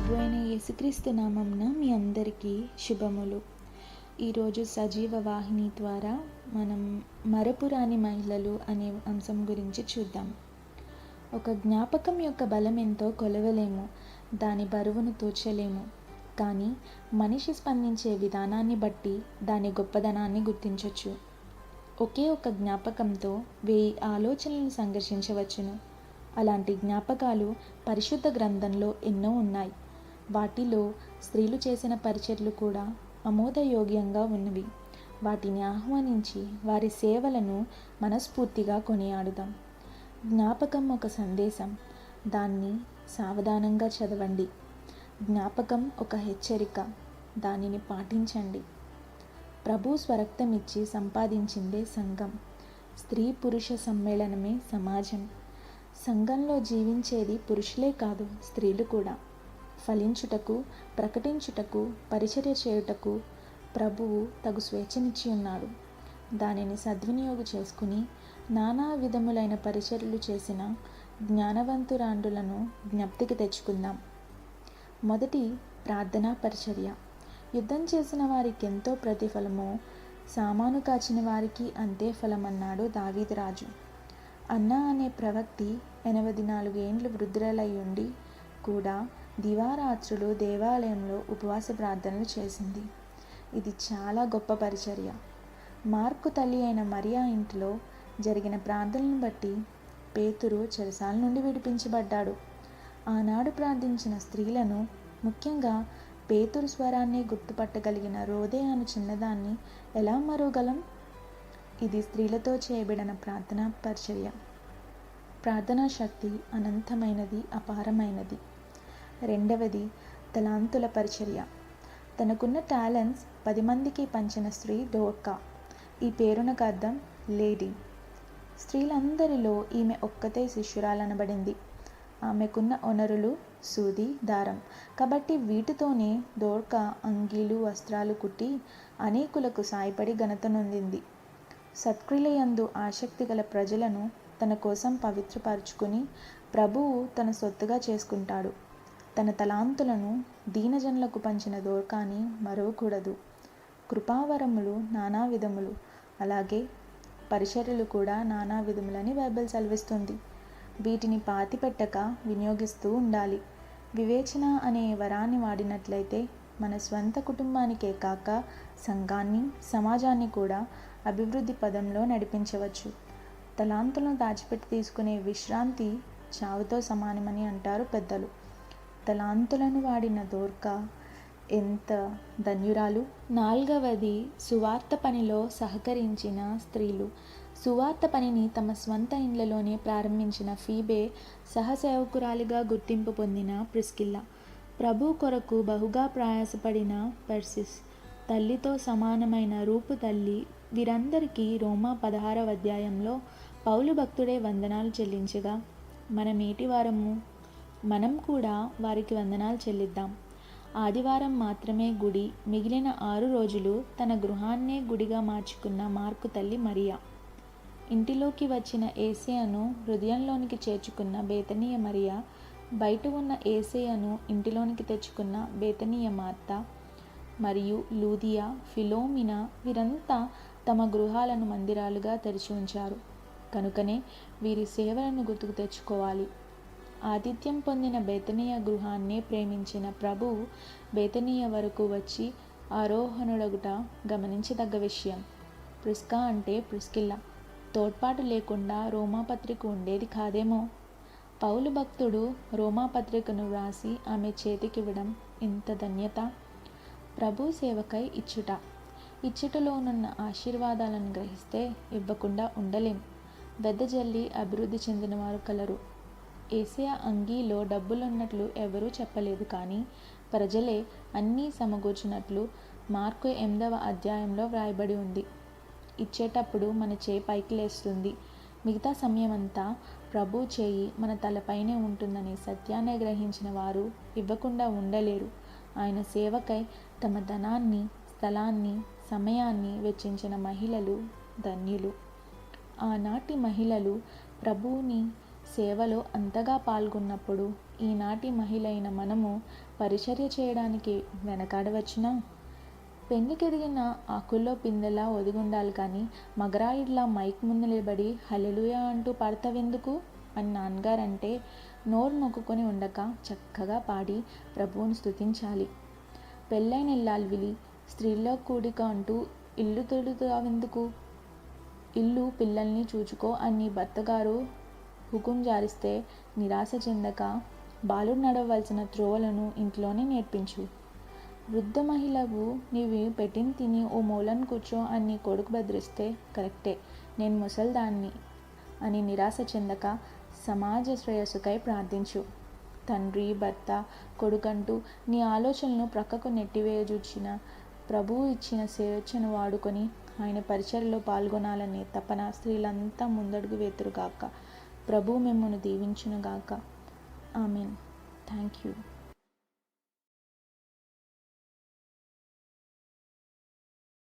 ప్రభు అయిన యేసుక్రీస్తు నామంన మీ అందరికీ శుభములు. ఈరోజు సజీవ వాహిని ద్వారా మనం మరపురాని మహిళలు అనే అంశం గురించి చూద్దాం. ఒక జ్ఞాపకం యొక్క బలం ఎంతో కొలవలేము దాని బరువును తూచలేము. కానీ మనిషి స్పందించే విధానాన్ని బట్టి దాని గొప్పదనాన్ని గుర్తించవచ్చు ఒకే ఒక జ్ఞాపకంతో వెయ్యి ఆలోచనలను సంఘర్షించవచ్చును. అలాంటి జ్ఞాపకాలు పరిశుద్ధ గ్రంథంలో ఎన్నో ఉన్నాయి. వాటిలో స్త్రీలు చేసిన పరిచర్లు కూడా ఆమోదయోగ్యంగా ఉన్నవి. వాటిని ఆహ్వానించి వారి సేవలను మనస్ఫూర్తిగా కొనియాడుదాం. జ్ఞాపకం ఒక సందేశం. దాన్ని సావధానంగా చదవండి. జ్ఞాపకం ఒక హెచ్చరిక. దానిని పాటించండి. ప్రభు స్వరక్తం ఇచ్చి సంపాదించిందే సంఘం. స్త్రీ పురుష సమ్మేళనమే సమాజం. సంఘంలో జీవించేది పురుషులే కాదు స్త్రీలు కూడా. ఫలించుటకు ప్రకటించుటకు పరిచర్య చేయుటకు ప్రభువు తగు స్వేచ్ఛనిచ్చి ఉన్నాడు. దానిని సద్వినియోగం చేసుకుని నానా విధములైన పరిచర్యలు చేసిన జ్ఞానవంతురాండులను జ్ఞప్తికి తెచ్చుకుందాం. మొదటి ప్రార్థనా పరిచర్య. యుద్ధం చేసిన వారికి ఎంతో ప్రతిఫలమో సామాను కాచిన వారికి అంతే ఫలమన్నాడు దావీదరాజు అన్నా అన్న అనే ప్రవక్తి ఎనభై నాలుగేండ్లు వృద్ధులై ఉండి కూడా దివారాత్రులు దేవాలయంలో ఉపవాస ప్రార్థనలు చేసింది. ఇది చాలా గొప్ప పరిచర్య. మార్కు తల్లి అయిన మరియా ఇంటిలో జరిగిన ప్రార్థనలను బట్టి పేతురు చెరసాల నుండి విడిపించబడ్డాడు. ఆనాడు ప్రార్థించిన స్త్రీలను ముఖ్యంగా పేతురు స్వరాన్ని గుర్తుపట్టగలిగిన రోదే అను చిన్నదాన్ని ఎలా మరుగలం ఇది స్త్రీలతో చేయబడిన ప్రార్థనా పరిచర్య. ప్రార్థనా శక్తి అనంతమైనది అపారమైనది. రెండవది తలాంతుల పరిచర్య. తనకున్న టాలెంట్స్ పది మందికి పంచిన స్త్రీ డోర్కా. ఈ పేరునకు అర్థం లేడీ. స్త్రీలందరిలో ఈమె ఒక్కతే శిష్యురాలనబడింది. ఆమెకున్న వనరులు సూది దారం. కాబట్టి వీటితోనే దోర్క అంగీలు వస్త్రాలు కుట్టి అనేకులకు సాయపడి ఘనతనొందింది సత్క్రియలయందు ఆసక్తి గల ప్రజలను తన కోసం పవిత్రపరుచుకుని ప్రభువు తన సొత్తుగా చేసుకుంటాడు. తన తలాంతులను దీనజనులకు పంచిన దోర్కాని మరవకూడదు. కృపావరములు నానా విధములు అలాగే పరిచర్యలు కూడా నానా విధములని బైబిల్ సెలవిస్తుంది. వీటిని పాతిపెట్టక వినియోగిస్తూ ఉండాలి. వివేచన అనే వరాన్ని వాడినట్లయితే మన స్వంత కుటుంబానికే కాక సంఘాన్ని సమాజాన్ని కూడా అభివృద్ధి పదంలో నడిపించవచ్చు. తలాంతులను దాచిపెట్టి తీసుకునే విశ్రాంతి చావుతో సమానమని అంటారు పెద్దలు. తలాంతులను వాడిన దోర్క ఎంత ధన్యురాలు? నాలుగవది సువార్త పనిలో సహకరించిన స్త్రీలు. సువార్త పనిని తమ స్వంత ఇండ్లలోనే ప్రారంభించిన ఫీబే సహసేవకురాలిగా గుర్తింపు పొందిన ప్రిస్కిల్లా. ప్రభు కొరకు బహుగా ప్రయాసపడిన పర్సిస్. తల్లితో సమానమైన రూపు తల్లి. వీరందరికీ రోమా పదహారవ అధ్యాయంలో పౌలు భక్తుడే వందనాలు చెల్లించగా మన మేటి వారము? మనం కూడా వారికి వందనాలు చెల్లిద్దాం. ఆదివారం మాత్రమే గుడి మిగిలిన ఆరు రోజులు తన గృహాన్నే గుడిగా మార్చుకున్న మార్కు తల్లి మరియా. ఇంటిలోకి వచ్చిన ఏసియాను హృదయంలోనికి చేర్చుకున్న బేతనీయ మరియా బయట ఉన్న ఏసేయను ఇంటిలోనికి తెచ్చుకున్న బేతనీయ మార్త మరియు లూదియా ఫిలోమినా వీరంతా తమ గృహాలను మందిరాలుగా తెరిచి ఉంచారు. కనుకనే వీరి సేవలను గుర్తుకు తెచ్చుకోవాలి. ఆతిథ్యం పొందిన బేతనీయ గృహాన్నే ప్రేమించిన ప్రభువు బేతనీయ వరకు వచ్చి ఆరోహణుడగుట గమనించదగ్గ విషయం. ప్రిస్కా అంటే ప్రిస్కిల్ల. తోడ్పాటు లేకుండా రోమాపత్రిక ఉండేది కాదేమో. పౌలు భక్తుడు రోమాపత్రికను వ్రాసి ఆమె చేతికివ్వడం ఇంత ధన్యత? ప్రభు సేవకై ఇచ్చుట. ఇచ్చుటలోనున్న ఆశీర్వాదాలను గ్రహిస్తే ఇవ్వకుండా ఉండలేం. వెదజల్లి అభివృద్ధి చెందినవారు కలరు. ఏసియా అంగీలో డబ్బులున్నట్లు ఎవరూ చెప్పలేదు కానీ ప్రజలే అన్నీ సమకూర్చినట్లు మార్కు ఎనిమిదవ అధ్యాయంలో వ్రాయబడి ఉంది. ఇచ్చేటప్పుడు మన చేయి పైకి లేస్తుంది. మిగతా సమయమంతా ప్రభు చేయి మన తలపైనే ఉంటుందనే సత్యాన్ని గ్రహించిన వారు ఇవ్వకుండా ఉండలేరు. ఆయన సేవకై తమ ధనాన్ని స్థలాన్ని సమయాన్ని వెచ్చించిన మహిళలు ధన్యులు. ఆనాటి మహిళలు ప్రభువుని సేవలో అంతగా పాల్గొన్నప్పుడు ఈనాటి మహిళైన మనము పరిచర్య చేయడానికి వెనకాడవచ్చునా? పెళ్ళికెదిగిన ఆకుల్లో పిందెలా ఒదిగుండాలి కానీ మగరాయిడ్లా మైక్ ముందు నిలబడి హలెలుయా అంటూ పాడతావెందుకు? అని నాన్నగారంటే నోరు నొక్కుని ఉండక చక్కగా పాడి ప్రభువును స్తుతించాలి. పెళ్ళైన ఇల్లాల్విలి స్త్రీల్లో కూడిక అంటూ ఇల్లు తొడుతావెందుకు ఇల్లు పిల్లల్ని చూచుకో అని భర్తగారు హుకుం జారిస్తే నిరాశ చెందక బాలుడు నడవలసిన త్రోవలను ఇంట్లోనే నేర్పించు. వృద్ధ మహిళకు నీవి పెట్టిన తిని ఓ మూలను కూర్చో అని కొడుకు బెదిరిస్తే కరెక్టే నేను ముసల్దాన్ని అని నిరాశ చెందక సమాజ శ్రేయస్సుకై ప్రార్థించు. తండ్రి భర్త కొడుకంటూ నీ ఆలోచనలను ప్రక్కకు నెట్టివేయజూచిన ప్రభువు ఇచ్చిన స్వేచ్ఛను వాడుకొని ఆయన పరిచయలో పాల్గొనాలనే తపన స్త్రీలంతా ముందడుగు వేతురుగాక. ప్రభు మిమ్మల్ని దీవించునుగాక. ఆమెన్. Thank you